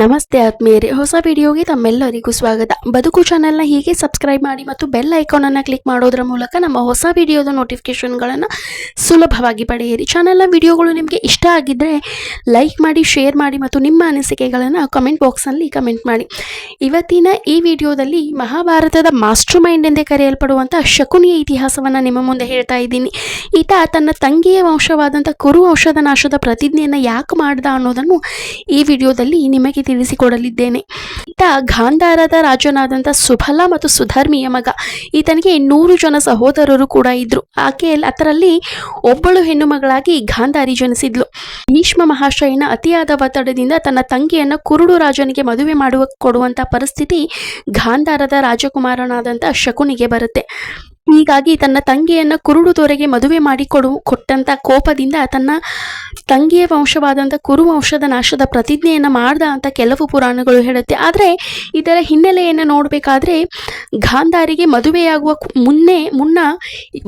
ನಮಸ್ತೆ ಆತ್ಮೀಯರೇ, ಹೊಸ ವಿಡಿಯೋಗೆ ತಮ್ಮೆಲ್ಲರಿಗೂ ಸ್ವಾಗತ. ಬದುಕು ಚಾನೆಲ್ನ ಹೀಗೆ ಸಬ್ಸ್ಕ್ರೈಬ್ ಮಾಡಿ ಮತ್ತು ಬೆಲ್ ಐಕಾನನ್ನು ಕ್ಲಿಕ್ ಮಾಡೋದ್ರ ಮೂಲಕ ನಮ್ಮ ಹೊಸ ವಿಡಿಯೋದ ನೋಟಿಫಿಕೇಶನ್ಗಳನ್ನು ಸುಲಭವಾಗಿ ಪಡೆಯಿರಿ. ಚಾನೆಲ್ನ ವಿಡಿಯೋಗಳು ನಿಮಗೆ ಇಷ್ಟ ಆಗಿದ್ದರೆ ಲೈಕ್ ಮಾಡಿ ಶೇರ್ ಮಾಡಿ ಮತ್ತು ನಿಮ್ಮ ಅನಿಸಿಕೆಗಳನ್ನು ಕಮೆಂಟ್ ಬಾಕ್ಸ್ನಲ್ಲಿ ಕಮೆಂಟ್ ಮಾಡಿ. ಇವತ್ತಿನ ಈ ವಿಡಿಯೋದಲ್ಲಿ ಮಹಾಭಾರತದ ಮಾಸ್ಟರ್ ಮೈಂಡ್ ಎಂದೇ ಕರೆಯಲ್ಪಡುವಂಥ ಶಕುನಿಯ ಇತಿಹಾಸವನ್ನು ನಿಮ್ಮ ಮುಂದೆ ಹೇಳ್ತಾ ಇದ್ದೀನಿ. ಈತ ತನ್ನ ತಂಗಿಯ ವಂಶವಾದಂಥ ಕುರು ವಂಶದ ನಾಶದ ಪ್ರತಿಜ್ಞೆಯನ್ನು ಯಾಕೆ ಮಾಡ್ದ ಅನ್ನೋದನ್ನು ಈ ವಿಡಿಯೋದಲ್ಲಿ ನಿಮಗೆ ತಿಳಿಸಿಕೊಡಲಿದ್ದೇನೆ. ಈತ ಗಾಂಧಾರದ ರಾಜನಾದಂಥ ಸುಫಲ ಮತ್ತು ಸುಧರ್ಮಿಯ ಮಗ. ಈತನಿಗೆ ನೂರು ಜನ ಸಹೋದರರು ಕೂಡ ಇದ್ರು. ಆಕೆ ಅದರಲ್ಲಿ ಒಬ್ಬಳು ಹೆಣ್ಣು ಮಗಳಾಗಿ ಗಾಂಧಾರಿ ಜನಿಸಿದ್ಲು. ಭೀಷ್ಮ ಮಹಾಶಯನ ಅತಿಯಾದ ಒತ್ತಡದಿಂದ ತನ್ನ ತಂಗಿಯನ್ನ ಕುರುಡು ರಾಜನಿಗೆ ಮದುವೆ ಮಾಡುವ ಕೊಡುವಂತ ಪರಿಸ್ಥಿತಿ ಗಾಂಧಾರದ ರಾಜಕುಮಾರನಾದಂಥ ಶಕುನಿಗೆ ಬರುತ್ತೆ. ಹೀಗಾಗಿ ತನ್ನ ತಂಗಿಯನ್ನ ಕುರುಡು ದೊರೆಗೆ ಮದುವೆ ಮಾಡಿಕೊಡು ಕೊಟ್ಟಂತ ಕೋಪದಿಂದ ತನ್ನ ತಂಗಿಯ ವಂಶವಾದಂಥ ಕುರು ವಂಶದ ನಾಶದ ಪ್ರತಿಜ್ಞೆಯನ್ನು ಮಾಡ್ದ ಅಂತ ಕೆಲವು ಪುರಾಣಗಳು ಹೇಳುತ್ತೆ. ಆದರೆ ಇದರ ಹಿನ್ನೆಲೆಯನ್ನು ನೋಡಬೇಕಾದ್ರೆ ಗಾಂಧಾರಿಗೆ ಮದುವೆಯಾಗುವ ಮುನ್ನೆ, ಮುನ್ನ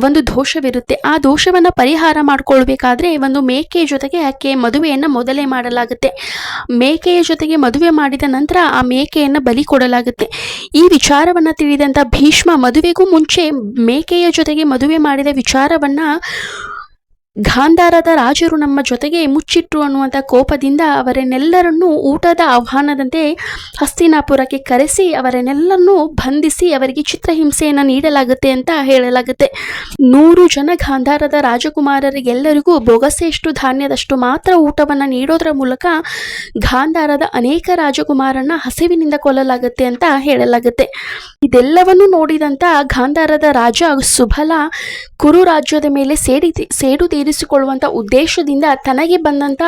ಒಂದು ದೋಷವಿರುತ್ತೆ. ಆ ದೋಷವನ್ನು ಪರಿಹಾರ ಮಾಡಿಕೊಳ್ಬೇಕಾದ್ರೆ ಒಂದು ಮೇಕೆಯ ಜೊತೆಗೆ ಆಕೆ ಮದುವೆಯನ್ನು ಮೊದಲೇ ಮಾಡಲಾಗುತ್ತೆ. ಮೇಕೆಯ ಜೊತೆಗೆ ಮದುವೆ ಮಾಡಿದ ನಂತರ ಆ ಮೇಕೆಯನ್ನು ಬಲಿ ಕೊಡಲಾಗುತ್ತೆ. ಈ ವಿಚಾರವನ್ನು ತಿಳಿದಂಥ ಭೀಷ್ಮ ಮದುವೆಗೂ ಮುಂಚೆ ಮೇಕೆಯ ಜೊತೆಗೆ ಮದುವೆ ಮಾಡಿದ ವಿಚಾರವನ್ನ ಗಾಂಧಾರದ ರಾಜರು ನಮ್ಮ ಜೊತೆಗೆ ಮುಚ್ಚಿಟ್ರು ಅನ್ನುವಂಥ ಕೋಪದಿಂದ ಅವರನ್ನೆಲ್ಲರನ್ನೂ ಊಟದ ಆಹ್ವಾನದಂತೆ ಹಸ್ತಿನಾಪುರಕ್ಕೆ ಕರೆಸಿ ಅವರನ್ನೆಲ್ಲರನ್ನೂ ಬಂಧಿಸಿ ಅವರಿಗೆ ಚಿತ್ರಹಿಂಸೆಯನ್ನು ನೀಡಲಾಗುತ್ತೆ ಅಂತ ಹೇಳಲಾಗುತ್ತೆ. ನೂರು ಜನ ಗಾಂಧಾರದ ರಾಜಕುಮಾರರಿಗೆಲ್ಲರಿಗೂ ಬೊಗಸೆಯಷ್ಟು ಧಾನ್ಯದಷ್ಟು ಮಾತ್ರ ಊಟವನ್ನು ನೀಡೋದ್ರ ಮೂಲಕ ಗಾಂಧಾರದ ಅನೇಕ ರಾಜಕುಮಾರನ ಹಸಿವಿನಿಂದ ಕೊಲ್ಲಲಾಗುತ್ತೆ ಅಂತ ಹೇಳಲಾಗುತ್ತೆ. ಇದೆಲ್ಲವನ್ನು ನೋಡಿದಂಥ ಗಾಂಧಾರದ ರಾಜ ಸುಬಲ ಕುರು ರಾಜ್ಯದ ಮೇಲೆ ಸೇಡಿ, ಸೇಡು ತೀರಿಸಿಕೊಳ್ಳುವಂತ ಉದ್ದೇಶದಿಂದ ತನಗೆ ಬಂದಂತ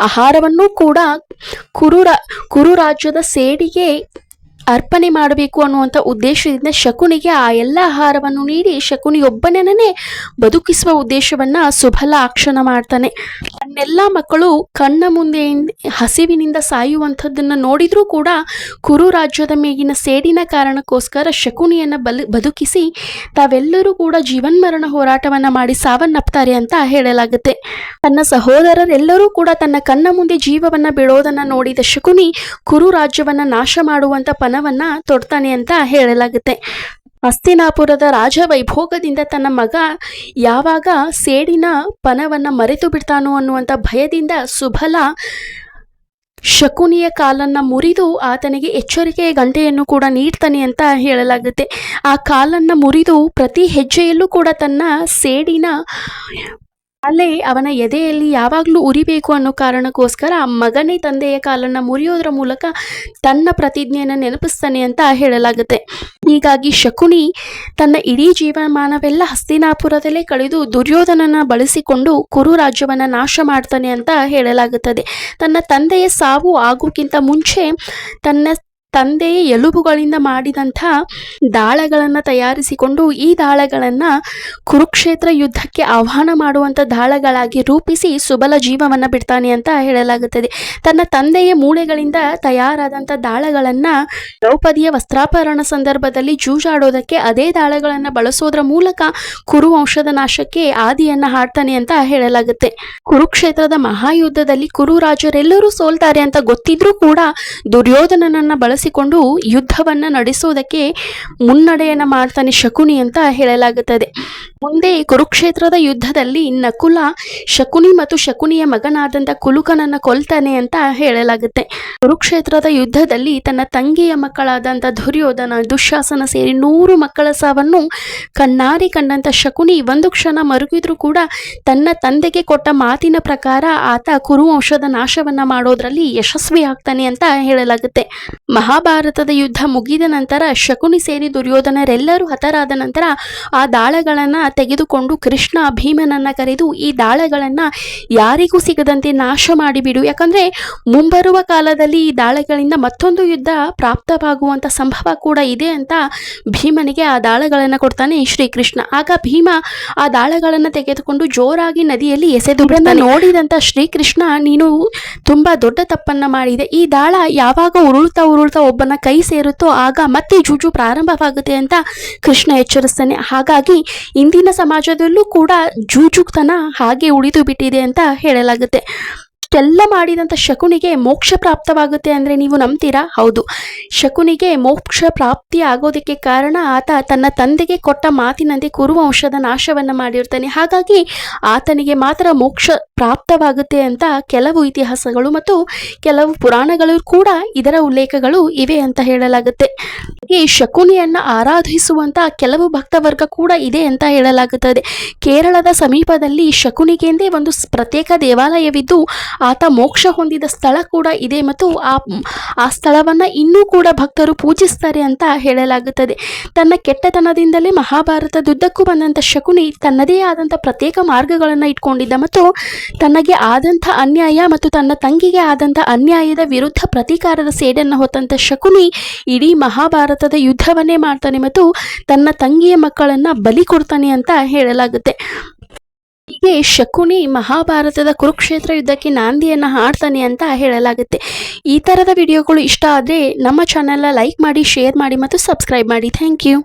ಆಹಾರವನ್ನು ಕೂಡ ಕುರು ಕುರುರಾಜ್ಯದ ಕುರು ರಾಜ್ಯದ ಸೇಡಿಗೆ ಅರ್ಪಣೆ ಮಾಡಬೇಕು ಅನ್ನುವಂಥ ಉದ್ದೇಶದಿಂದ ಶಕುನಿಗೆ ಆ ಎಲ್ಲ ಆಹಾರವನ್ನು ನೀಡಿ ಶಕುನಿಯೊಬ್ಬನೇ ಬದುಕಿಸುವ ಉದ್ದೇಶವನ್ನು ಸುಭಲ ಆಕ್ಷಣ ಮಾಡ್ತಾನೆ. ಅನ್ನೆಲ್ಲ ಮಕ್ಕಳು ಕಣ್ಣ ಮುಂದೆ ಹಸಿವಿನಿಂದ ಸಾಯುವಂಥದ್ದನ್ನು ನೋಡಿದ್ರೂ ಕೂಡ ಕುರು ರಾಜ್ಯದ ಮೇಗಿನ ಸೇಡಿನ ಕಾರಣಕ್ಕೋಸ್ಕರ ಶಕುನಿಯನ್ನು ಬಲ್, ಬದುಕಿಸಿ ತಾವೆಲ್ಲರೂ ಕೂಡ ಜೀವನ್ಮರಣ ಹೋರಾಟವನ್ನು ಮಾಡಿ ಸಾವನ್ನಪ್ತಾರೆ ಅಂತ ಹೇಳಲಾಗುತ್ತೆ. ತನ್ನ ಸಹೋದರರೆಲ್ಲರೂ ಕೂಡ ತನ್ನ ಕಣ್ಣ ಮುಂದೆ ಜೀವವನ್ನು ಬಿಡೋದನ್ನು ನೋಡಿದ ಶಕುನಿ ಕುರು ರಾಜ್ಯವನ್ನು ನಾಶ ಮಾಡುವಂತ ಪನವನ್ನ ತೊಡ್ತಾನೆ ಅಂತ ಹೇಳಲಾಗುತ್ತೆ. ಹಸ್ತಿನಾಪುರದ ರಾಜ ವೈಭೋಗದಿಂದ ತನ್ನ ಮಗ ಯಾವಾಗ ಸೇಡಿನ ಪನವನ್ನ ಮರೆತು ಬಿಡ್ತಾನೋ ಅನ್ನುವಂಥ ಭಯದಿಂದ ಸುಬಲ ಶಕುನಿಯ ಕಾಲನ್ನ ಮುರಿದು ಆತನಿಗೆ ಎಚ್ಚರಿಕೆಯ ಗಂಟೆಯನ್ನು ಕೂಡ ನೀಡ್ತಾನೆ ಅಂತ ಹೇಳಲಾಗುತ್ತೆ. ಆ ಕಾಲನ್ನ ಮುರಿದು ಪ್ರತಿ ಹೆಜ್ಜೆಯಲ್ಲೂ ಕೂಡ ತನ್ನ ಸೇಡಿನ ಅಲ್ಲೇ ಅವನ ಎದೆಯಲ್ಲಿ ಯಾವಾಗಲೂ ಉರಿಬೇಕು ಅನ್ನೋ ಕಾರಣಕ್ಕೋಸ್ಕರ ಮಗನೇ ತಂದೆಯ ಕಾಲನ್ನ ಮುರಿಯೋದ್ರ ಮೂಲಕ ತನ್ನ ಪ್ರತಿಜ್ಞೆಯನ್ನು ನೆನಪಿಸ್ತಾನೆ ಅಂತ ಹೇಳಲಾಗುತ್ತೆ. ಹೀಗಾಗಿ ಶಕುನಿ ತನ್ನ ಇಡೀ ಜೀವಮಾನವೆಲ್ಲ ಹಸ್ತಿನಾಪುರದಲ್ಲೇ ಕಳೆದು ದುರ್ಯೋಧನನ ಬಳಸಿಕೊಂಡು ಕುರು ರಾಜ್ಯವನ್ನ ನಾಶ ಮಾಡ್ತಾನೆ ಅಂತ ಹೇಳಲಾಗುತ್ತದೆ. ತನ್ನ ತಂದೆಯ ಸಾವು ಆಗೋಕ್ಕಿಂತ ಮುಂಚೆ ತನ್ನ ತಂದೆಯ ಎಲುಬುಗಳಿಂದ ಮಾಡಿದಂಥ ದಾಳಗಳನ್ನು ತಯಾರಿಸಿಕೊಂಡು ಈ ದಾಳಗಳನ್ನು ಕುರುಕ್ಷೇತ್ರ ಯುದ್ಧಕ್ಕೆ ಆಹ್ವಾನ ಮಾಡುವಂಥ ದಾಳಗಳಾಗಿ ರೂಪಿಸಿ ಸುಬಲ ಜೀವವನ್ನು ಬಿಡ್ತಾನೆ ಅಂತ ಹೇಳಲಾಗುತ್ತದೆ. ತನ್ನ ತಂದೆಯ ಮೂಳೆಗಳಿಂದ ತಯಾರಾದಂಥ ದಾಳಗಳನ್ನು ದ್ರೌಪದಿಯ ವಸ್ತ್ರಾಪರಣ ಸಂದರ್ಭದಲ್ಲಿ ಜೂಜಾಡೋದಕ್ಕೆ ಅದೇ ದಾಳಗಳನ್ನು ಬಳಸೋದ್ರ ಮೂಲಕ ಕುರು ವಂಶದ ನಾಶಕ್ಕೆ ಆದಿಯನ್ನ ಹಾಡ್ತಾನೆ ಅಂತ ಹೇಳಲಾಗುತ್ತೆ. ಕುರುಕ್ಷೇತ್ರದ ಮಹಾಯುದ್ಧದಲ್ಲಿ ಕುರು ರಾಜರೆಲ್ಲರೂ ಸೋಲ್ತಾರೆ ಅಂತ ಗೊತ್ತಿದ್ರೂ ಕೂಡ ದುರ್ಯೋಧನನನ್ನ ಬಳಸಿಕೊಂಡು ಯುದ್ಧವನ್ನು ನಡೆಸೋದಕ್ಕೆ ಮುನ್ನಡೆಯನ್ನು ಮಾಡ್ತಾನೆ ಶಕುನಿ ಅಂತ ಹೇಳಲಾಗುತ್ತದೆ. ಮುಂದೆ ಕುರುಕ್ಷೇತ್ರದ ಯುದ್ಧದಲ್ಲಿ ನಕುಲ ಶಕುನಿ ಮತ್ತು ಶಕುನಿಯ ಮಗನಾದಂಥ ಕುಲುಕನನ್ನ ಕೊಲ್ತಾನೆ ಅಂತ ಹೇಳಲಾಗುತ್ತೆ. ಕುರುಕ್ಷೇತ್ರದ ಯುದ್ಧದಲ್ಲಿ ತನ್ನ ತಂಗಿಯ ಮಕ್ಕಳಾದಂಥ ದುರ್ಯೋಧನ, ದುಶಾಸನ ಸೇರಿ ನೂರು ಮಕ್ಕಳ ಸಾವನ್ನು ಕಣ್ಣಾರಿ ಕಂಡಂತ ಶಕುನಿ ಒಂದು ಕ್ಷಣ ಮರುಗಿದ್ರೂ ಕೂಡ ತನ್ನ ತಂದೆಗೆ ಕೊಟ್ಟ ಮಾತಿನ ಪ್ರಕಾರ ಆತ ಕುರುವಂಶದ ನಾಶವನ್ನ ಮಾಡೋದ್ರಲ್ಲಿ ಯಶಸ್ವಿ ಆಗ್ತಾನೆ ಅಂತ ಹೇಳಲಾಗುತ್ತೆ. ಮಹಾಭಾರತದ ಯುದ್ಧ ಮುಗಿದ ನಂತರ ಶಕುನಿ ಸೇರಿ ದುರ್ಯೋಧನರೆಲ್ಲರೂ ಹತರಾದ ನಂತರ ಆ ದಾಳಗಳನ್ನ ತೆಗೆದುಕೊಂಡು ಕೃಷ್ಣ ಭೀಮನನ್ನ ಕರೆದು ಈ ದಾಳಗಳನ್ನ ಯಾರಿಗೂ ಸಿಗದಂತೆ ನಾಶ ಮಾಡಿಬಿಡು. ಯಾಕಂದ್ರೆ ಮುಂಬರುವ ಕಾಲದಲ್ಲಿ ಈ ದಾಳಗಳಿಂದ ಮತ್ತೊಂದು ಯುದ್ಧ ಪ್ರಾಪ್ತವಾಗುವಂತ ಸಂಭವ ಕೂಡ ಇದೆ ಅಂತ ಭೀಮನಿಗೆ ಆ ದಾಳಗಳನ್ನ ಕೊಡ್ತಾನೆ ಶ್ರೀಕೃಷ್ಣ. ಆಗ ಭೀಮ ಆ ದಾಳಗಳನ್ನ ತೆಗೆದುಕೊಂಡು ಜೋರಾಗಿ ನದಿಯಲ್ಲಿ ಎಸೆದು ನೋಡಿದಂತ ನೋಡಿದಂತ ಶ್ರೀಕೃಷ್ಣ ನೀನು ತುಂಬಾ ದೊಡ್ಡ ತಪ್ಪನ್ನ ಮಾಡಿದೆ. ಈ ದಾಳ ಯಾವಾಗ ಉರುಳ್ತಾ ಉರುಳ್ತಾ ಒಬ್ಬನ ಕೈ ಸೇರುತ್ತೋ ಆಗ ಮತ್ತೆ ಜೂಜು ಪ್ರಾರಂಭವಾಗುತ್ತೆ ಅಂತ ಕೃಷ್ಣ ಎಚ್ಚರಿಸ್ತಾನೆ. ಹಾಗಾಗಿ ಇಂದಿನ ಸಮಾಜದಲ್ಲೂ ಕೂಡ ಜೂಜುಕ್ತನ ಹಾಗೆ ಉಳಿದು ಬಿಟ್ಟಿದೆ ಅಂತ ಹೇಳಲಾಗುತ್ತೆ. ಇಷ್ಟೆಲ್ಲ ಮಾಡಿದಂಥ ಶಕುನಿಗೆ ಮೋಕ್ಷ ಪ್ರಾಪ್ತವಾಗುತ್ತೆ ಅಂದರೆ ನೀವು ನಂಬ್ತೀರಾ? ಹೌದು. ಶಕುನಿಗೆ ಮೋಕ್ಷ ಪ್ರಾಪ್ತಿ ಆಗೋದಕ್ಕೆ ಕಾರಣ ಆತ ತನ್ನ ತಂದೆಗೆ ಕೊಟ್ಟ ಮಾತಿನಂತೆ ಕುರುವಂಶದ ನಾಶವನ್ನು ಮಾಡಿರ್ತಾನೆ. ಹಾಗಾಗಿ ಆತನಿಗೆ ಮಾತ್ರ ಮೋಕ್ಷ ಪ್ರಾಪ್ತವಾಗುತ್ತೆ ಅಂತ ಕೆಲವು ಇತಿಹಾಸಗಳು ಮತ್ತು ಕೆಲವು ಪುರಾಣಗಳು ಕೂಡ ಇದರ ಉಲ್ಲೇಖಗಳು ಇವೆ ಅಂತ ಹೇಳಲಾಗುತ್ತೆ. ಈ ಶಕುನಿಯನ್ನು ಆರಾಧಿಸುವಂತ ಕೆಲವು ಭಕ್ತವರ್ಗ ಕೂಡ ಇದೆ ಅಂತ ಹೇಳಲಾಗುತ್ತದೆ. ಕೇರಳದ ಸಮೀಪದಲ್ಲಿ ಶಕುನಿಗೆಂದೇ ಒಂದು ಪ್ರತ್ಯೇಕ ದೇವಾಲಯವಿದ್ದು ಆತ ಮೋಕ್ಷ ಹೊಂದಿದ ಸ್ಥಳ ಕೂಡ ಇದೆ ಮತ್ತು ಆ ಆ ಸ್ಥಳವನ್ನು ಇನ್ನೂ ಕೂಡ ಭಕ್ತರು ಪೂಜಿಸ್ತಾರೆ ಅಂತ ಹೇಳಲಾಗುತ್ತದೆ. ತನ್ನ ಕೆಟ್ಟತನದಿಂದಲೇ ಮಹಾಭಾರತದುದ್ದಕ್ಕೂ ಬಂದಂಥ ಶಕುನಿ ತನ್ನದೇ ಆದಂಥ ಪ್ರತ್ಯೇಕ ಮಾರ್ಗಗಳನ್ನು ಇಟ್ಕೊಂಡಿದ್ದ ಮತ್ತು ತನಗೆ ಆದಂಥ ಅನ್ಯಾಯ ಮತ್ತು ತನ್ನ ತಂಗಿಗೆ ಆದಂಥ ಅನ್ಯಾಯದ ವಿರುದ್ಧ ಪ್ರತೀಕಾರದ ಸೇಡನ್ನು ಹೊತ್ತಂಥ ಶಕುನಿ ಇಡೀ ಮಹಾಭಾರತದ ಯುದ್ಧವನ್ನೇ ಮಾಡ್ತಾನೆ ಮತ್ತು ತನ್ನ ತಂಗಿಯ ಮಕ್ಕಳನ್ನು ಬಲಿ ಕೊಡ್ತಾನೆ ಅಂತ ಹೇಳಲಾಗುತ್ತೆ. ಹೀಗೆ ಶಕುನಿ ಮಹಾಭಾರತದ ಕುರುಕ್ಷೇತ್ರ ಯುದ್ಧಕ್ಕೆ ನಾಂದಿಯನ್ನು ಹಾಡ್ತಾನೆ ಅಂತ ಹೇಳಲಾಗುತ್ತೆ. ಈ ಥರದ ವಿಡಿಯೋಗಳು ಇಷ್ಟ ಆದರೆ ನಮ್ಮ ಚಾನೆಲ್ನ ಲೈಕ್ ಮಾಡಿ ಶೇರ್ ಮಾಡಿ ಮತ್ತು ಸಬ್ಸ್ಕ್ರೈಬ್ ಮಾಡಿ. Thank you